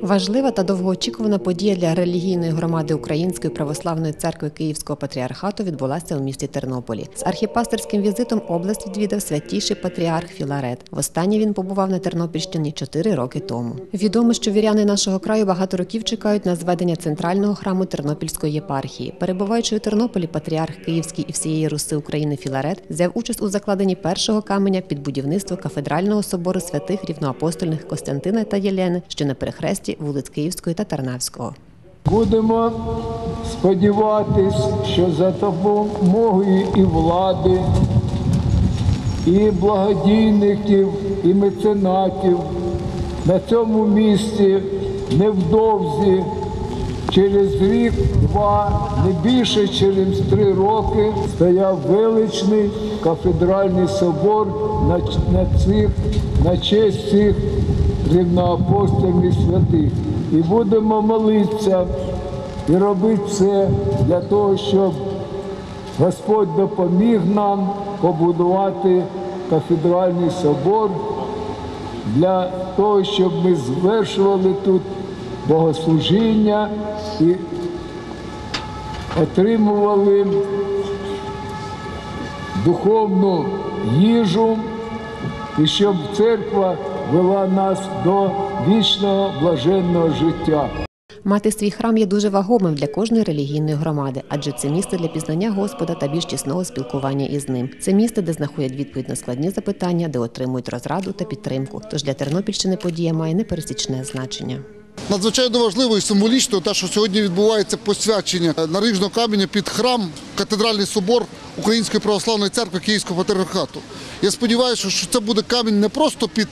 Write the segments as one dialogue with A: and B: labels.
A: Важлива та довгоочікувана подія для релігійної громади Української православної церкви Київського патріархату відбулася у місті Тернополі. З архіпастерським візитом область відвідав святіший патріарх Філарет. Востаннє він побував на Тернопільщині чотири роки тому. Відомо, що віряни нашого краю багато років чекають на зведення центрального храму Тернопільської єпархії. Перебуваючи у Тернополі, патріарх Київський і всієї Руси України Філарет взяв участь у закладенні першого каменя під будівництво кафедрального собору святих рівноапостольних Костянтина та Єлени, що на перехресті вулиць Київської та Тарнавського.
B: Будемо сподіватись, що за допомогою і влади, і благодійників, і меценатів на цьому місці невдовзі, через рік, два, не більше, через три роки стояв величний кафедральний собор на, на, цих, на честь цих рівноапостольних святих. І будемо молитися і робити все для того, щоб Господь допоміг нам побудувати кафедральний собор для того, щоб ми звершували тут богослужіння і отримували духовну їжу, і щоб церква вела нас до вічного блаженного життя.
A: Мати свій храм є дуже вагомим для кожної релігійної громади, адже це місце для пізнання Господа та більш тісного спілкування із ним. Це місце, де знаходять відповідь на складні запитання, де отримують розраду та підтримку. Тож для Тернопільщини подія має непересічне значення.
C: Надзвичайно важливо і символічно те, що сьогодні відбувається посвячення наріжного каменя під храм, катедральний собор Української православної церкви Київського патріархату. Я сподіваюся, що це буде камінь не просто під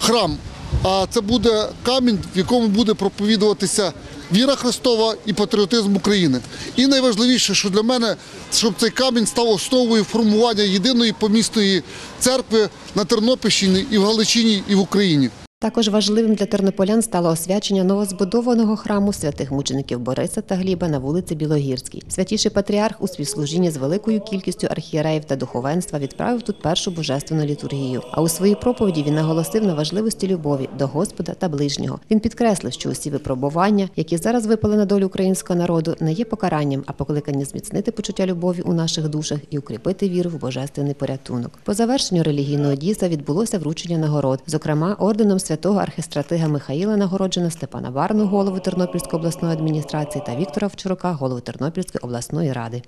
C: храм, а це буде камінь, в якому буде проповідуватися віра Христова і патріотизм України. І найважливіше, що для мене, щоб цей камінь став основою формування єдиної помісної церкви на Тернопільщині і в Галичині, і в Україні.
A: Також важливим для тернополян стало освячення новозбудованого храму святих мучеників Бориса та Гліба на вулиці Білогірській. Святіший патріарх у співслужінні з великою кількістю архієреїв та духовенства відправив тут першу божественну літургію. А у своїй проповіді він наголосив на важливості любові до Господа та ближнього. Він підкреслив, що усі випробування, які зараз випали на долю українського народу, не є покаранням, а покликані зміцнити почуття любові у наших душах і укріпити віру в божественний порятунок. По завершенню релігійного дійства відбулося вручення нагород, зокрема орденом святого архістратига Михаїла нагороджено Степана Барну, голову Тернопільської обласної адміністрації та Віктора Вчурука, голову Тернопільської обласної ради.